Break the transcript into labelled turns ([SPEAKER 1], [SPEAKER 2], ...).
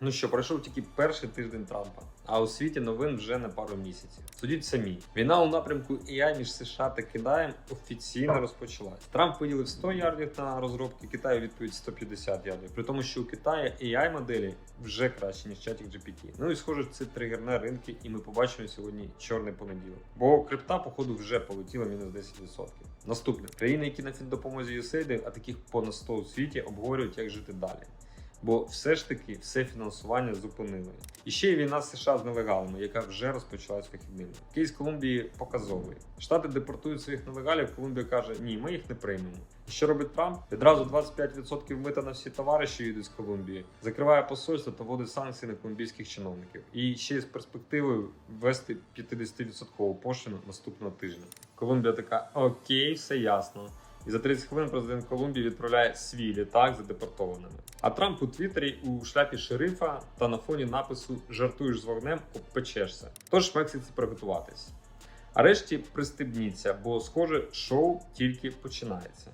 [SPEAKER 1] Ну що, пройшов тільки перший тиждень Трампа, а у світі новин вже на пару місяців. Судіть самі. Війна у напрямку AI між США та Китаєм офіційно розпочалась. Трамп виділив 100 ярдів на розробки, Китай у відповідь 150 ярдів. При тому, що у Китаї AI моделі вже краще ніж чатік GPT. Ну і схоже, це тригерне ринки, і ми побачимо сьогодні чорний понеділок. Бо крипта, походу, вже полетіла мінус 10%. Наступне країни, які на фіндопомозі USAID, а таких понад 100 у світі, обговорюють, як жити далі. Бо все ж таки все фінансування зупинили. І ще є війна США з нелегалами, яка вже розпочалась вихідними. Кейс Колумбії показовий. Штати депортують своїх нелегалів. Колумбія каже: ні, ми їх не приймемо. І що робить Трамп? Відразу 25% мита на всі товари, що їдуть з Колумбії, закриває посольство та вводить санкції на колумбійських чиновників. І ще з перспективою ввести 50% пошлину наступного тижня. Колумбія така: окей, все ясно. І за 30 хвилин президент Колумбії відправляє свій літак за депортованими. А Трамп у Твіттері у шляпі шерифа та на фоні напису Жартуєш з вогнем, обпечешся. Тож мексиці приготуватись. А решті пристебніться, бо схоже, шоу тільки починається.